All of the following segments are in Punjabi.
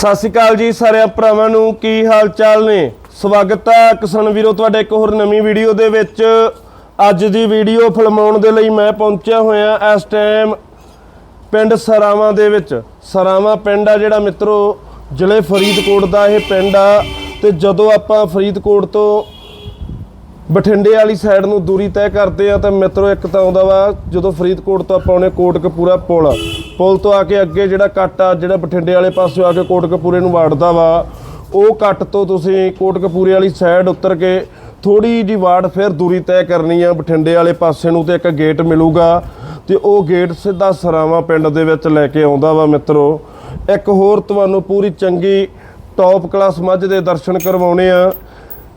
ਸਤਿ ਸ਼੍ਰੀ ਅਕਾਲ ਜੀ ਸਾਰਿਆਂ ਭਰਾਵਾਂ ਨੂੰ, ਕੀ ਹਾਲ ਚਾਲ ਨੇ? ਸਵਾਗਤ ਹੈ ਕਿਸਾਨ ਵੀਰੋ, ਤੁਹਾਡੇ ਇੱਕ ਹੋਰ ਨਵੀਂ ਵੀਡੀਓ ਦੇ ਵਿੱਚ। ਅੱਜ ਦੀ ਵੀਡੀਓ ਫਿਲਮਾਉਣ ਦੇ ਲਈ ਮੈਂ ਪਹੁੰਚਿਆ ਹੋਇਆ ਇਸ ਟਾਈਮ ਪਿੰਡ ਸਰਾਵਾਂ ਦੇ ਵਿੱਚ। ਸਰਾਵਾਂ ਪਿੰਡ ਆ ਜਿਹੜਾ ਮਿੱਤਰੋ, ਜ਼ਿਲ੍ਹੇ ਫਰੀਦਕੋਟ ਦਾ ਇਹ ਪਿੰਡ ਆ ਤੇ ਜਦੋਂ ਆਪਾਂ ਫਰੀਦਕੋਟ ਤੋਂ ਬਠਿੰਡੇ ਵਾਲੀ ਸਾਈਡ ਨੂੰ ਦੂਰੀ ਤੈਅ ਕਰਦੇ ਆ, ਤਾਂ ਮਿੱਤਰੋ ਇੱਕ ਤਾਂ ਆਉਂਦਾ ਵਾ, ਜਦੋਂ ਫਰੀਦਕੋਟ ਤੋਂ ਆਪਾਂ ਆਉਣੇ ਕੋਟਕਪੂਰਾ ਪੁਲ ਪੁਲ ਤੋਂ ਆ ਕੇ ਅੱਗੇ ਜਿਹੜਾ ਕੱਟ ਆ, ਜਿਹੜਾ ਬਠਿੰਡੇ ਵਾਲੇ ਪਾਸੋਂ ਆ ਕੇ ਕੋਟਕਪੂਰੇ ਨੂੰ ਵਾੜਦਾ ਵਾ, ਉਹ ਕੱਟ ਤੋਂ ਤੁਸੀਂ ਕੋਟਕਪੂਰੇ ਵਾਲੀ ਸਾਈਡ ਉਤਰ ਕੇ ਥੋੜੀ ਜੀ ਵਾੜ ਫਿਰ ਦੂਰੀ ਤੈਅ ਕਰਨੀ ਆ ਬਠਿੰਡੇ ਵਾਲੇ ਪਾਸੇ ਨੂੰ, ਤੇ ਇੱਕ ਗੇਟ ਮਿਲੂਗਾ, ਤੇ ਉਹ ਗੇਟ ਸਿੱਧਾ ਸਰਾਵਾਂ ਪਿੰਡ ਦੇ ਵਿੱਚ ਲੈ ਕੇ ਆਉਂਦਾ ਵਾ ਮਿੱਤਰੋ। ਇੱਕ ਹੋਰ ਤੁਹਾਨੂੰ ਪੂਰੀ ਚੰਗੀ ਟੌਪ ਕਲਾਸ ਮੱਝ ਦੇ ਦਰਸ਼ਨ ਕਰਵਾਉਣੇ ਆ।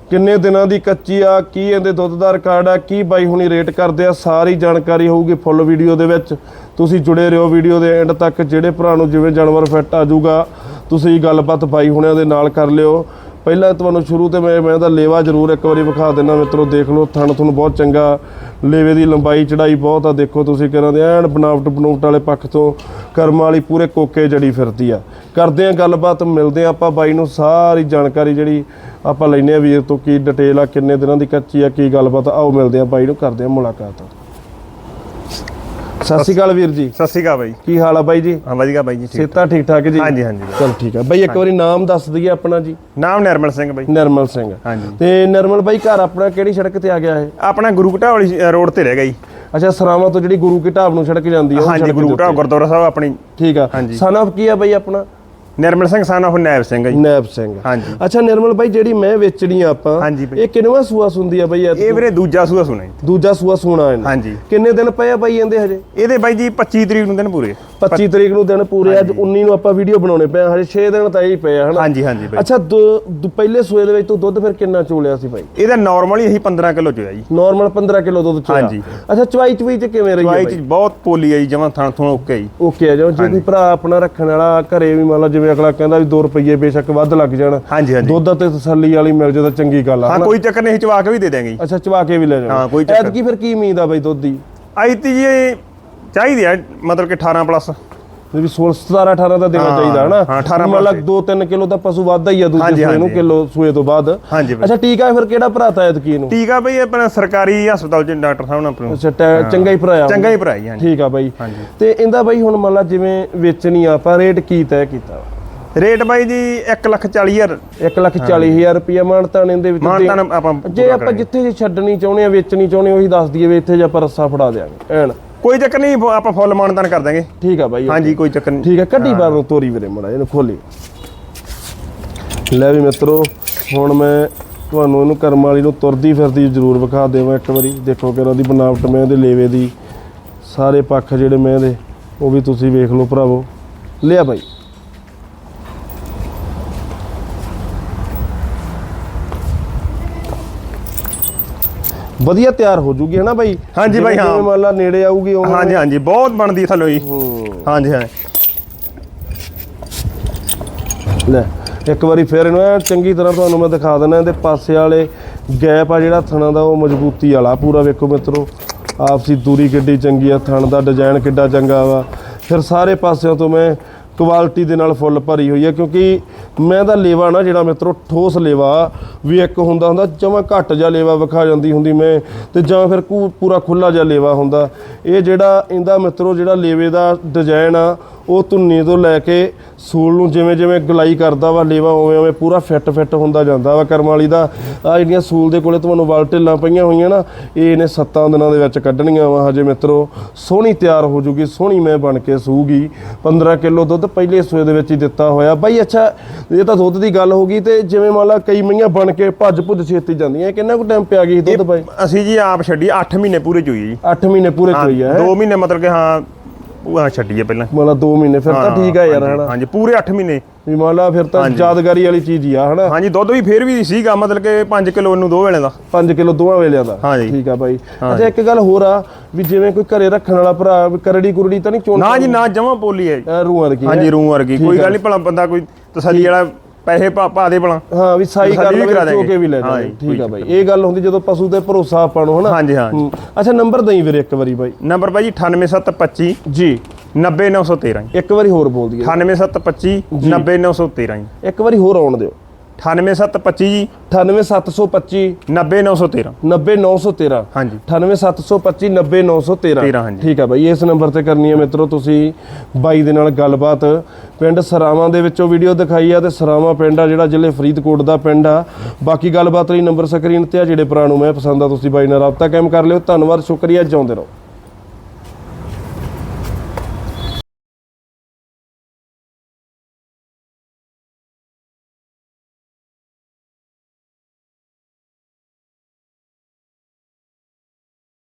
ਕਿੰਨੇ ਦਿਨਾਂ ਦੀ ਕੱਚੀ ਆ, ਕੀ ਇਹਦੇ ਦੁੱਧ ਦਾ ਰਿਕਾਰਡ ਆ, ਕੀ ਬਾਈ ਹੁਣੀ ਰੇਟ ਕਰਦੇ ਆ, ਸਾਰੀ ਜਾਣਕਾਰੀ ਹੋਊਗੀ ਫੁੱਲ ਵੀਡੀਓ ਦੇ ਵਿੱਚ। ਤੁਸੀਂ ਜੁੜੇ ਰਹੋ ਵੀਡੀਓ ਦੇ ਐਂਡ ਤੱਕ, ਜਿਹੜੇ ਭਰਾ ਨੂੰ ਜਿਵੇਂ ਜਾਨਵਰ ਫਿੱਟ ਆ ਜਾਊਗਾ, ਤੁਸੀਂ ਗੱਲਬਾਤ ਬਾਈ ਹੁਣਿਆਂ ਦੇ ਨਾਲ ਕਰ ਲਿਓ। ਪਹਿਲਾਂ ਤੁਹਾਨੂੰ ਸ਼ੁਰੂ ਤੇ ਮੈਂ ਮੈਂ ਤਾਂ ਲੇਵਾ ਜ਼ਰੂਰ ਇੱਕ ਵਾਰੀ ਵਿਖਾ ਦਿੰਦਾ। ਮਿੱਤਰੋ, ਦੇਖ ਲਓ, ਥਣ ਤੁਹਾਨੂੰ ਬਹੁਤ ਚੰਗਾ। ਲੇਵੇ ਦੀ ਲੰਬਾਈ, ਚੜਾਈ ਬਹੁਤ ਆ। ਦੇਖੋ ਤੁਸੀਂ ਕਿਰਾਂ ਦੇ ਐਨ ਬਣਾਵਟ ਬਣਾਵਟ ਵਾਲੇ ਪੱਖ ਤੋਂ ਕਰਮਾਂ ਵਾਲੀ ਪੂਰੇ ਕੋਕੇ ਜੜੀ ਫਿਰਦੀ ਆ। ਕਰਦੇ ਆ ਗੱਲਬਾਤ, ਮਿਲਦੇ ਆ ਆਪਾਂ ਬਾਈ ਨੂੰ। ਸਾਰੀ ਜਾਣਕਾਰੀ ਜਿਹੜੀ ਆਪਾਂ ਲੈਨੇ ਆ ਵੀਰ ਤੋਂ, ਕੀ ਡਿਟੇਲ ਆ, ਕਿੰਨੇ ਦਿਨਾਂ ਦੀ ਕੱਚੀ ਆ, ਕੀ ਗੱਲਬਾਤ ਆਓ ਮਿਲਦੇ ਆ ਬਾਈ ਨੂੰ, ਕਰਦੇ ਆ ਮੁਲਾਕਾਤ। ਸਤਿ ਸ਼੍ਰੀ ਅਕਾਲ ਵੀਰ ਜੀ। ਸਤਿ ਸ਼੍ਰੀ ਅਕਾਲ ਬਾਈ। ਕੀ ਹਾਲ ਆ ਬਾਈ ਜੀ? ਹਾਂ ਵਧੀਆ ਬਾਈ ਜੀ ਠੀਕ ਸੇਤਾ ਠੀਕ। ਠਾਕ ਜੀ? ਹਾਂਜੀ ਹਾਂਜੀ ਚਲ ਠੀਕ ਆ। ਬਾਈ ਇੱਕ ਵਾਰੀ ਨਾਮ ਦੱਸ ਦਈਏ ਆਪਣਾ ਜੀ। ਨਾਮ ਨਿਰਮਲ ਸਿੰਘ ਬਾਈ। ਨਰਮਲ ਸਿੰਘ। ਹਾਂਜੀ। ਤੇ ਨਰਮਲ ਬਾਈ ਘਰ ਆਪਣਾ ਕਿਹੜੀ ਸੜਕ ਤੇ ਆ ਗਿਆ ਇਹ? ਆਪਣਾ ਗੁਰੂ ਘਟਾ ਵਾਲੀ ਰੋਡ ਤੇ ਰਹਿ ਗਿਆ ਜੀ। ਅੱਛਾ ਸਰਾਵਾਂ ਤੋਂ ਜਿਹੜੀ ਗੁਰੂ ਕੀ ਢਾਬ ਨੂੰ ਸੜਕ ਜਾਂਦੀ ਉਹ ਹਾਂਜੀ ਗੁਰੂ ਘਟਾ। ਗੁਰਦੁਆਰਾ ਸਾਹਿਬ ਆਪਣੀ। ਠੀਕ ਆ। ਸਨ ਆਫ ਕੀ ਆ ਬਾਈ ਆਪਣਾ? ਨਿਰਮਲ ਸਿੰਘ ਸਾਨਾ ਉਹ ਨੈਬ ਸਿੰਘ ਜੀ। ਨੈਬ ਸਿੰਘ। ਹਾਂਜੀ। ਅੱਛਾ ਨਿਰਮਲ ਬਾਈ ਜਿਹੜੀ ਮੈਂ ਵੇਚਣੀ ਆ ਆਪਾਂ ਹਾਂਜੀ ਬਾਈ। ਇਹ ਕਿੰਨਵਾ ਸੂਆ ਸੁੰਦੀ ਆ ਬਾਈ? ਇਹ ਵੀਰੇ ਦੂਜਾ ਸੂਆ ਸੁਣਾ ਜੀ। ਦੂਜਾ ਸੂਆ ਸੂਣਾ ਇਹਨੇ। ਹਾਂਜੀ। ਕਿੰਨੇ ਦਿਨ ਪਏ ਆ ਬਾਈ ਇਹਦੇ ਹਜੇ? ਇਹਦੇ ਬਾਈ ਜੀ 25 ਤਰੀਕ ਨੂੰ ਦਿਨ ਪੂਰੇ। 25 ਤਰੀਕ ਨੂੰ ਦਿਨ ਪੂਰੇ ਅੱਜ 19 ਨੂੰ ਆਪਾਂ ਵੀਡੀਓ ਬਣਾਉਣੇ ਪਏ ਆ ਹਜੇ 6 ਦਿਨ ਤਾਂ ਹੀ ਪਏ ਆ ਹਨਾ? ਹਾਂਜੀ ਹਾਂਜੀ ਬਾਈ। ਅੱਛਾ ਦੋ- ਦੋ- ਪਹਿਲੇ ਸੂਏ ਦੇ ਵਿੱਚ ਤੂੰ ਦੁੱਧ ਫਿਰ ਕਿੰਨਾ ਚੋਲਿਆ ਸੀ ਬਾਈ? ਇਹਦਾ ਨਾਰਮਲੀ ਅਸੀਂ 15 ਕਿਲੋ ਚੋਇਆ ਜੀ। ਨਾਰਮਲ 15 ਕਿਲੋ ਦੁੱਧ ਚੋਇਆ। ਹਾਂਜੀ। ਅੱਛਾ ਚਵਾਈ ਚਵਾਈ ਚ ਕਿਵੇਂ ਰਹੀ ਆ ਦਵਾਈ ਬਾਈ? ਚ ਬਹੁਤ ਪੋਲੀ ਆ ਜੀ ਜਮਾਂ ਥਣ ਥਣ ਓਕੇ ਜੀ। ਓਕੇ ਆ ਜੋ ਜੇ ਕੋਈ ਭਰਾ ਆਪਣਾ ਰੱਖਣ ਵਾਲਾ ਘਰੇ ਵੀ ਮੰਨ ਲਾ ਜਿਵੇਂ ਅਗਲਾ ਕਹਿੰਦਾ ਵੀ 2 ਰੁਪਏ ਬੇਸ਼ੱਕ ਵੱਧ ਲੱਗ ਜਾਣ। ਹਾਂਜੀ ਹਾਂਜੀ। ਦੁੱਧ ਤੇ ਤਸੱਲੀ ਵਾਲੀ ਮਿਲ ਜੇ ਤਾਂ ਚੰਗੀ ਗੱਲ ਆ ਹਾਂ? ਕੋਈ ਚੱਕਰ ਨਹੀਂ ਚਵਾ ਕੇ ਵੀ ਦੇ ਦਾਂਗੇ ਅੱਛਾ ਚਵਾ ਕੇ ਵੀ ਲੈ ਜਾਣਾ ਹਾਂ, ਕੋਈ ਚੱਕਰ ਐਤਕੀ ਫਿਰ ਕੀ ਉਮੀਦ ਆ ਬਾਈ ਦੁੱਧ ਦੀ? ਆਈ ਤੀ ਜੀ ਚਾਹੀਦੀ ਆ ਮਤਲਬ ਕਿ 18 ਪਲੱਸ ਵੀ 16 17 18 ਦਾ ਦੇਣਾ ਚਾਹੀਦਾ ਹਨਾ? ਹਾਂ, 18 ਮੰਨ ਲਾ plus 2-3 ਕਿਲੋ ਦਾ ਪਸ਼ੂ ਵੱਧਦਾ ਹੀ ਆ ਦੂਜੇ ਸੂਏ ਨੂੰ। ਕਿਲੋ ਸੂਏ ਤੋਂ ਬਾਅਦ। ਅੱਛਾ ਟੀਕਾ ਫਿਰ ਕਿਹੜਾ ਭਰਾਤਾ ਐਤਕੀ ਠੀਕ ਆ ਬਈ ਆਪਣਾ ਸਰਕਾਰੀ ਹਸਪਤਾਲ ਚ ਡਾਕਟਰ ਸਾਹਿਬ ਨੇ ਆਪਾਂ ਨੂੰ ਅੱਛਾ ਚੰਗਾ ਹੀ ਭਰਾਇਆ ਚੰਗਾ ਹੀ ਭਰਾਈ ਹਾਂਜੀ। ਠੀਕ ਆ ਬਾਈ ਹਾਂਜੀ। ਤੇ ਇਹਦਾ ਬਾਈ ਹੁਣ ਮੰਨ ਲਾ ਜਿਵੇਂ ਵੇਚਣੀ ਆ ਆਪਾਂ ਰੇਟ ਕੀ ਤੈਅ ਕੀਤਾ? ਰੇਟ ਬਾਈ ਜੀ 1 ਲੱਖ 40 ਹਜ਼ਾਰ। 1 ਲੱਖ 40 ਹਜ਼ਾਰ ਰੁਪਇਆ ਮਾਨਤਾਨ ਇਹਦੇ ਵਿੱਚ ਮਾਨਤਾਨ ਦੇ- ਆਪਾਂ ਜੇ ਆਪਾਂ ਜਿੱਥੇ ਜੇ ਛੱਡਣੀ ਚਾਹੁੰਦੇ ਆ ਵੇਚਣੀ ਚਾਹੁੰਦੇ ਉਹੀ ਦੱਸ ਦਈਏ ਵੀ ਇੱਥੇ ਜੇ ਆਪਾਂ ਰੱਸਾ ਫੜਾ ਦਿਆਂਗੇ ਐਨ। ਕੋਈ ਚੱਕਰ ਨਹੀਂ ਆਪਾਂ ਫੁੱਲ ਮਾਨਤਾਨ ਕਰ ਦਾਂਗੇ ਠੀਕ ਆ ਬਾਈ ਹਾਂਜੀ ਕੋਈ ਚੱਕਰ ਨਹੀਂ। ਠੀਕ ਆ ਕੱਢੀ ਬਾਹਰ ਨੂੰ ਤੋਰੀ ਵੀਰੇ ਮੜਾ ਇਹਨੂੰ ਖੋਲੀ। ਲੈ ਵੀ ਮਿੱਤਰੋ ਹੁਣ ਮੈਂ ਤੁਹਾਨੂੰ ਇਹਨੂੰ ਕਰਮ ਵਾਲੀ ਨੂੰ ਤੁਰਦੀ ਫਿਰਦੀ ਜ਼ਰੂਰ ਵਿਖਾ ਦੇਵਾਂ ਇੱਕ ਵਾਰੀ। ਦੇਖੋ ਕਿ ਉਹਦੀ ਬਨਾਵਟ ਮੈਂ ਇਹਦੇ ਲੇਵੇ ਦੀ ਸਾਰੇ ਪੱਖ ਜਿਹੜੇ ਮੈਂ ਇਹਦੇ ਉਹ ਵੀ ਤੁਸੀਂ ਵੇਖ ਲਓ ਭਰਾਵੋ। ਲਿਆ ਬਾਈ। ਵਧੀਆ ਤਿਆਰ ਹੋ ਜੂਗੀ ਹੈ ਨਾ ਬਾਈ? ਹਾਂਜੀ ਬਾਈ, ਹਾਂ। ਜਿਵੇਂ ਮੰਨ ਲਾ ਨੇੜੇ ਆਊਗੀ ਉਹ ਹਾਂਜੀ ਹਾਂਜੀ ਬਹੁਤ ਬਣਦੀ ਥੱਲੋਂ ਜੀ। ਹਾਂਜੀ ਹਾਂ। ਲੈ ਇੱਕ ਵਾਰੀ ਫੇਰ ਇਹਨੂੰ ਐਨ ਚੰਗੀ ਤਰ੍ਹਾਂ ਤੁਹਾਨੂੰ ਮੈਂ ਦਿਖਾ ਦਿੰਦਾ ਇਹਦੇ ਪਾਸੇ ਵਾਲੇ ਗੈਪ ਆ ਜਿਹੜਾ ਥਣਾ ਦਾ ਉਹ ਮਜ਼ਬੂਤੀ ਵਾਲਾ ਪੂਰਾ ਵੇਖੋ ਮਿੱਤਰੋ। ਆਪਸੀ ਦੂਰੀ ਕਿੱਡੀ ਚੰਗੀ ਆ ਥਣ ਦਾ ਡਿਜ਼ਾਈਨ ਕਿੱਡਾ ਚੰਗਾ ਵਾ। ਫਿਰ ਸਾਰੇ ਪਾਸਿਆਂ ਤੋਂ ਮੈਂ ਕੁਆਲਿਟੀ ਦੇ ਨਾਲ ਫੁੱਲ ਭਰੀ ਹੋਈ ਹੈ, ਕਿਉਂਕਿ ਮੈਂ ਤਾਂ ਲੇਵਾ ਨਾ ਜਿਹੜਾ ਮਿੱਤਰੋ ਠੋਸ ਲੇਵਾ ਵੀ ਇੱਕ ਹੁੰਦਾ ਹੁੰਦਾ, ਜਮਾਂ ਘੱਟ ਜਿਹਾ ਲੇਵਾ ਵਿਖਾ ਜਾਂਦੀ ਹੁੰਦੀ ਮੈਂ, ਤੇ ਜਾਂ ਫਿਰ ਕੂ- ਪੂਰਾ ਖੁੱਲਾ ਜਿਹਾ ਲੇਵਾ ਹੁੰਦਾ। ਇਹ ਜਿਹੜਾ ਇਹਦਾ ਮਿੱਤਰੋ ਜਿਹੜਾ ਲੇਵੇ ਦਾ ਡਿਜ਼ਾਈਨ ਆ ਉਹ ਧੁੰਨੀ ਤੋਂ ਲੈ ਕੇ ਸੂਲ ਨੂੰ ਜਿਵੇਂ ਜਿਵੇਂ ਗਲਾਈ ਕਰਦਾ ਵਾ ਲੇਵਾ ਉਵੇਂ ਉਵੇਂ ਪੂਰਾ ਫਿੱਟ ਫਿੱਟ ਹੁੰਦਾ ਜਾਂਦਾ ਵਾ ਕਰਮ ਵਾਲੀ ਦਾ। ਆ ਜਿਹੜੀਆਂ ਸੂਲ ਦੇ ਕੋਲੇ ਤੁਹਾਨੂੰ ਵਲ ਢਿੱਲਾਂ ਪਈਆਂ ਹੋਈਆਂ ਨਾ ਇਹ ਇਹਨੇ 7 ਦਿਨਾਂ ਦੇ ਵਿੱਚ ਕੱਢਣੀਆਂ ਵਾ ਹਜੇ ਮਿੱਤਰੋ। ਸੋਹਣੀ ਤਿਆਰ ਹੋ ਜੂਗੀ ਸੋਹਣੀ ਮੈਂ ਬਣ ਕੇ ਸੂਗੀ 15 ਕਿਲੋ ਦੁੱਧ ਪਹਿਲੇ ਸੂਏ ਦੇ ਵਿੱਚ ਹੀ ਦਿੱਤਾ ਹੋਇਆ। ਬਾਈ ਅੱਛਾ ਇਹ ਤਾਂ ਦੁੱਧ ਦੀ ਗੱਲ ਹੋ ਗਈ ਤੇ ਜਿਵੇਂ ਮੰਨ ਲਾ ਕਈ ਮਈਆਂ ਬਣ ਕੇ ਭੱਜ ਭੁੱਜ ਛੇਤੀ ਜਾਂਦੀਆਂ ਕਿੰਨਾ ਕੁ ਟਾਈਮ ਪਿਆ ਗਈ ਦੁੱਧ ਬਾਈ? ਅਸੀਂ ਜੀ ਆਪ ਛੱਡੀ 8 ਮਹੀਨੇ ਪੂਰੇ ਚੋਈ ਜੀ। 8 ਮਹੀਨੇ ਪੂਰੇ ਚੋਈ ਆ 2 ਮਹੀਨੇ ਮਤਲਬ ਕਿ ਹਾਂ ਉਹ ਛੱਡੀਏ ਪਹਿਲਾਂ। ਮੰਨ ਲਾ 2 ਮਹੀਨੇ ਫਿਰ ਤਾਂ ਠੀਕ ਆ ਯਾਰ ਹਨਾ? ਹਾਂਜੀ ਪੂਰੇ 8 ਮਹੀਨੇ। ਵੀ ਮੰਨ ਲਾ ਫਿਰ ਤਾਂ ਯਾਦਗਾਰੀ ਵਾਲੀ ਚੀਜ਼ ਹੀ ਆ ਹਨਾ? ਹਾਂਜੀ ਦੁੱਧ ਵੀ ਫੇਰ ਵੀ ਸੀਗਾ ਮਤਲਬ ਕਿ 5 ਕਿਲੋ ਨੂੰ ਦੋ ਵੇਲੇ ਦਾ। 5 ਕਿਲੋ ਦੋਵਾਂ ਵੇਲਿਆਂ ਦਾ? ਹਾਂਜੀ। ਠੀਕ ਆ ਬਾਈ। ਅੱਛਾ ਇੱਕ ਗੱਲ ਹੋਰ ਆ ਵੀ ਜਿਵੇਂ ਕੋਈ ਘਰੇ ਰੱਖਣ ਵਾਲਾ ਭਰਾ ਕਰੜੀ ਕੁਰੜੀ ਤਾਂ ਨਹੀਂ ਚੋਣ ਨਾ ਜੀ ਨਾ ਜਮਾ ਪੋਲੀ ਹੈ। ਰੂਹਾਂ ਰਕੀ ਹਾਂਜੀ ਰੂੰ ਵਰਗੀ। ਕੋਈ ਗੱਲ ਨਹੀਂ ਭਲਾ ਬੰਦਾ ਕੋਈ ਤਸੱਲੀ ਵਾਲਾ ਪੈਸੇ ਪਾ ਪਾ ਦੇ ਭਲਾ। ਹਾਂ ਵੀ ਸਾਈ ਕਰ ਵੀ ਲਵੇ ਕਰਾ ਚੋ ਦਾਂਗੇ। ਕੇ ਵੀ ਲੈ ਜਾਵੇ। ਠੀਕ ਆ ਬਾਈ। ਇਹ ਗੱਲ ਹੁੰਦੀ ਜਦੋਂ ਪਸ਼ੂ ਤੇ ਭਰੋਸਾ ਆਪਾਂ ਨੂੰ ਹਨਾ? ਹਾਂਜੀ ਹਾਂ। ਅੱਛਾ ਨੰਬਰ ਦਈ ਵੀਰੇ ਇੱਕ ਵਾਰੀ ਬਾਈ। ਨੰਬਰ ਬਾਈ ਜੀ 98725 ਜੀ। 90913 ਜੀ। ਇੱਕ ਵਾਰੀ ਹੋਰ ਬੋਲ ਦਈਏ। 98725 90913 ਜੀ। ਇੱਕ ਵਾਰੀ ਹੋਰ ਆਉਣ ਦਿਓ। 98725 ਜੀ 98725 90913 90913 ਹਾਂਜੀ। 98725 90913 13 ਹਾਂਜੀ। ਠੀਕ ਆ ਬਾਈ ਇਸ ਨੰਬਰ ਤੇ ਕਰਨੀ ਹੈ ਮਿੱਤਰੋ ਤੁਸੀਂ ਬਾਈ ਦੇ ਨਾਲ ਗੱਲਬਾਤ। ਪਿੰਡ ਸਰਾਵਾਂ ਦੇ ਵਿੱਚੋਂ ਵੀਡੀਓ ਦਿਖਾਈ ਆ ਤੇ ਸਰਾਵਾਂ ਪਿੰਡ ਆ ਜਿਹੜਾ ਜ਼ਿਲ੍ਹੇ ਫਰੀਦਕੋਟ ਦਾ ਪਿੰਡ ਆ। ਬਾਕੀ ਗੱਲਬਾਤ ਲਈ ਨੰਬਰ ਸਕਰੀਨ ਤੇ ਆ ਜਿਹੜੇ ਭਰਾ ਨੂੰ ਮੈਂ ਪਸੰਦ ਆ ਤੁਸੀਂ ਬਾਈ ਨਾਲ ਰਾਬਤਾ ਕਾਇਮ ਕਰ ਲਿਓ। ਧੰਨਵਾਦ ਸ਼ੁਕਰੀਆ ਜਿਉਂਦੇ ਰਹੋ।